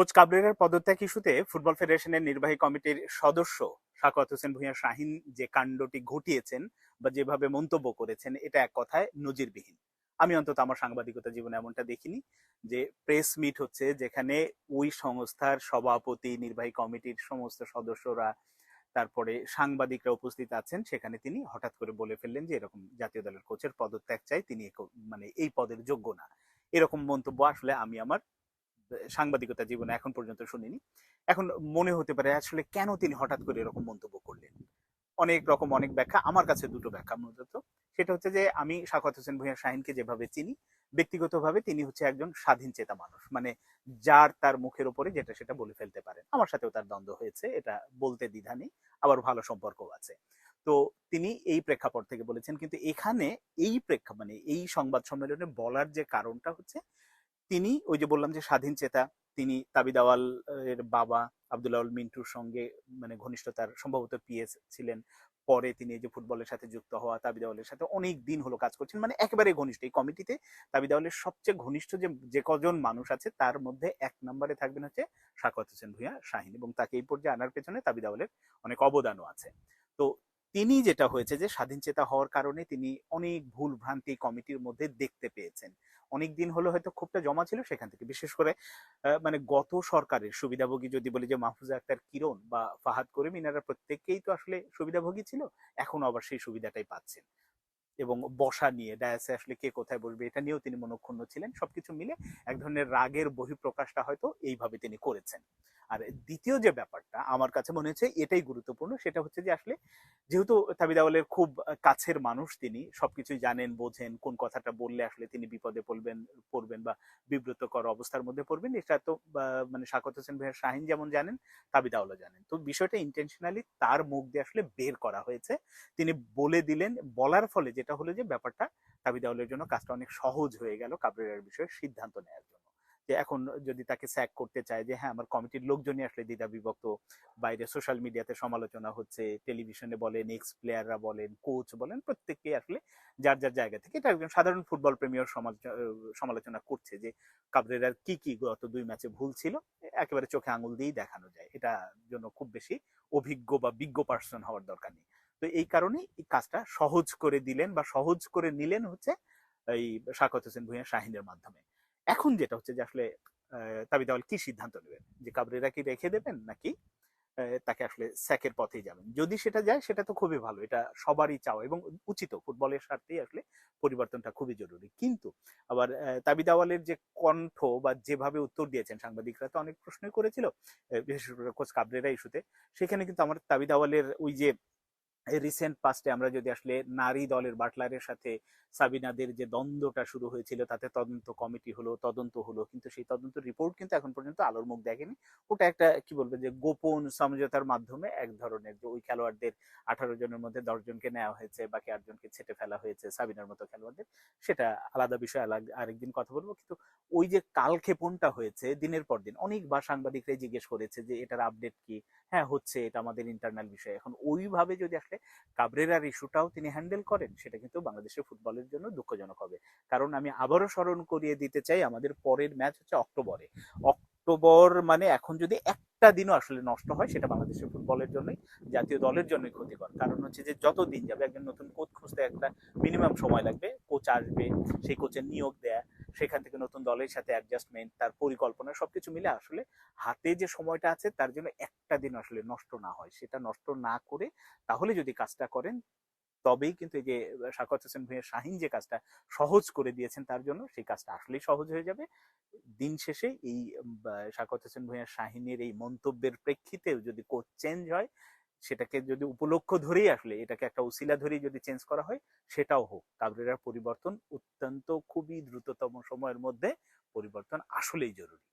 Coach কাবরেরার পদত্যাগ ইস্যুতে football ফেডারেশনের নির্বাহী কমিটির সদস্য সাকাত হোসেন ভূঁইয়া শাহিন যে কাণ্ডটি ঘটিয়েছেন বা যেভাবে মন্তব্য করেছেন, এটা এক কথায় নজিরবিহীন। আমি অন্তত আমার সাংবাদিকতা জীবনে এমনটা দেখিনি যে প্রেস মিট হচ্ছে যেখানে ওই সংস্থার সভাপতি, নির্বাহী কমিটির সমস্ত সদস্যরা, তারপরে সাংবাদিকরা উপস্থিত আছেন, সেখানে তিনি হঠাৎ করে বলে ফেললেন যে এরকম জাতীয় দলের কোচের পদত্যাগ চাই, তিনি মানে এই পদের যোগ্য না। এরকম মন্তব্য আসলে আমি আমার সাংবাদিকতা জীবনে এখন পর্যন্ত শুনিনি। এখন মনে হতে পারে আসলে কেন তিনি হঠাৎ করে এরকম মন্তব্য করলেন? অনেক রকম, অনেক ব্যাখ্যা। আমার কাছে দুটো ব্যাখ্যা মূলত। সেটা হচ্ছে যে, আমি শাকত হোসেন ভূঁইয়া শাহিনকে যেভাবে চিনি, ব্যক্তিগতভাবে তিনি হচ্ছে একজন স্বাধীন চেতা মানুষ। মানে যার তার মুখের উপরে যেটা সেটা বলে ফেলতে পারেন। আমার সাথেও তার দ্বন্দ্ব হয়েছে, এটা বলতে দ্বিধা নেই, আবার ভালো সম্পর্ক আছে। তো তিনি এই প্রেক্ষাপট থেকে বলেছেন, কিন্তু এখানে এই প্রেক্ষা মানে এই সংবাদ সম্মেলনে বলার যে কারণটা হচ্ছে তিনি ওই যে বললাম যে স্বাধীন চেতা, তিনি তাবিদাওয়াল এর বাবা আব্দুল মিন্টুর সঙ্গে মানে ঘনিষ্ঠতার সম্ভবত পিএস ছিলেন। পরে তিনি যে ফুটবলের সাথে যুক্ত হওয়া তাবিদাওয়ালের সাথে অনেক দিন হলো কাজ করছেন মানে একেবারে ঘনিষ্ঠ। এই কমিটিতে তাবিদাওয়ালের সবচেয়ে ঘনিষ্ঠ যে যে কজন মানুষ আছে, তার মধ্যে এক নম্বরে থাকবেন হচ্ছে শাকত হোসেন ভূঁইয়া শাহিন এবং তাকে এই পর্যায়ে আনার পেছনে তাবিদাওয়ালের অনেক অবদানও আছে। তো তিনি যেটা হয়েছে যে স্বাধীন চেতা হওয়ার কারণে তিনি অনেক ভুল ভ্রান্তি কমিটির মধ্যে দেখতে পেয়েছেন। অনেক দিন হলো হয়তো ক্ষোভটা জমা ছিল সেখান থেকে। বিশেষ করে মানে গত সরকারের সুবিধাভোগী যদি বলি যে, মাহফুজা আক্তার কিরণ বা ফাহাদ করিম, ইনারা প্রত্যেককেই তো আসলে সুবিধাভোগী ছিল এখন আবার সেই সুবিধাটাই পাচ্ছেন। এবং বসা নিয়ে ডায়াসে আসলে কে কোথায় বসবে এটা নিয়েও তিনি মনক্ষুণ্ণ ছিলেন। সবকিছু মিলে এক ধরনের রাগের বহিঃপ্রকাশটা হয়তো এইভাবে তিনি করেছেন। আর দ্বিতীয় যে ব্যাপারটা আমার কাছে মনে হচ্ছে এটাই গুরুত্বপূর্ণ, সেটা হচ্ছে যে আসলে যেহেতু তাবিদ আওয়ালের খুব কাছের মানুষ তিনি, সবকিছুই জানেন, বোঝেন, কোন কথাটা বললে আসলে তিনি বিপদে পড়বেন পড়বেন বা বিব্রতকর অবস্থার মধ্যে পড়বেন, এটা তো মানে শাকত হোসেন ভাইয়ের শাহিন যেমন জানেন, তাবিদ আওয়ালা জানেন। তো বিষয়টা ইন্টেনশনালি তার মুখ দিয়ে আসলে বের করা হয়েছে। তিনি বলে দিলেন, বলার ফলে যেটা হলো যে ব্যাপারটা তাবিদ আওয়ালের জন্য কাজটা অনেক সহজ হয়ে গেল কাবরেরার বিষয়ে সিদ্ধান্ত নেওয়ার জন্য। যে এখন যদি তাকে স্যাক করতে চায় যে হ্যাঁ আমার কমিটির লোকজনই আসলে দ্বিধা বিভক্ত। বাইরে সোশ্যাল মিডিয়াতে সমালোচনা হচ্ছে, টেলিভিশনে বলেন এক্স প্লেয়াররা বলেন কোচ বলেন প্রত্যেককেই আসলে যার যার জায়গা থেকে এটা একজন সাধারণ ফুটবল প্রেমীয় সমালোচনা করছে যে, কাবরেরার কি কি গত দুই ম্যাচে ভুল ছিল? একেবারে চোখে আঙুল দিয়েই দেখানো যায়। এটা জন্য খুব বেশি অভিজ্ঞ বা বিজ্ঞ পার্সন হওয়ার দরকার নেই। তো এই কারণেই এই কাজটা সহজ করে দিলেন বা সহজ করে নিলেন হচ্ছে এই শাকত হোসেন ভূঁইয়া শাহিনের মাধ্যমে। এখন যেটা হচ্ছে যে আসলে আহ, তাবিদ আওয়াল কি সিদ্ধান্ত নেবেন? যে কাবরেরা কি রেখে দেবেন নাকি তাকে আসলে স্যাকের পথেই যাবেন? যদি সেটা যায় সেটা তো খুবই ভালো এটা সবারই চাওয়া এবং উচিত ফুটবলের স্বার্থেই আসলে পরিবর্তনটা খুবই জরুরি। কিন্তু আবার তাবিদাওয়ালের যে কণ্ঠ বা যেভাবে উত্তর দিয়েছেন সাংবাদিকরা তো অনেক প্রশ্নই করেছিল বিশেষ করে কোচ কাবরেরা ইস্যুতে সেখানে কিন্তু আমার তাবিদাওয়ালের ওই যে রিসেন্ট পাস্টে আমরা যদি আসলে নারী দলের বাটলারের সাথে সাবিনাদের যে দ্বন্দ্বটা শুরু হয়েছিল, তাতে তদন্ত কমিটি হলো, তদন্ত হলো, কিন্তু সেই তদন্ত রিপোর্ট কিন্তু এখন পর্যন্ত আলোর মুখ দেখেনি। ওটা একটা কি বলব যে গোপন সমঝোতার মাধ্যমে এক ধরনের যে ওই খেলোয়াড়দের আঠারো জনের মধ্যে জনকে নেওয়া হয়েছে, বাকি আটজনকে ছেটে ফেলা হয়েছে সাবিনার মতো খেলোয়াড়দের, সেটা আলাদা বিষয় আলাদা আরেকদিন কথা বলব। কিন্তু ওই যে কালক্ষেপণটা হয়েছে দিনের পর দিন, অনেকবার সাংবাদিকরাই জিজ্ঞেস করেছে যে এটার আপডেট কি? হ্যাঁ হচ্ছে, এটা আমাদের ইন্টারনাল বিষয়। এখন ওইভাবে যদি আসলে কাবরেরার ইস্যুটাও তিনি হ্যান্ডেল করেন, সেটা কিন্তু বাংলাদেশের ফুটবলের জন্য দুঃখজনক হবে। কারণ আমি আবারও স্মরণ করিয়ে দিতে চাই, আমাদের পরের ম্যাচ হচ্ছে অক্টোবরে। অক্টোবর মানে এখন যদি একটা দিনও আসলে নষ্ট হয়, সেটা বাংলাদেশের ফুটবলের জন্যই, জাতীয় দলের জন্যই ক্ষতিকর। কারণ হচ্ছে যে যত দিন যাবে একজন নতুন কোচ খুঁজতে একটা মিনিমাম সময় লাগবে কোচ আসবে, সেই কোচের নিয়োগ দেয়া সেখান থেকে নতুন দলের সাথে অ্যাডজাস্টমেন্ট তার পরিকল্পনা, সবকিছু মিলে আসলে হাতে যে সময়টা আছে, তার জন্য একটা দিন আসলে নষ্ট না হয়। সেটা নষ্ট না করে তাহলে যদি কাজটা করেন, তবেই কিন্তু এই যে শাকত হোসেন ভূঁইয়া শাহিন যে কাজটা সহজ করে দিয়েছেন তার জন্য, সেই কাজটা আসলেই সহজ হয়ে যাবে। দিন শেষে এই শাকত হোসেন ভূঁইয়া শাহিনের এই মন্তব্যের প্রেক্ষিতেও যদি কোচ চেঞ্জ হয় সেটাকে যদি উপলক্ষ ধরেই আসলে, এটাকে একটা উসিলা ধরেই যদি চেঞ্জ করা হয়, সেটাও হোক। কাবরেরার পরিবর্তন অত্যন্ত খুবই দ্রুততম সময়ের মধ্যে পরিবর্তন আসলেই জরুরি।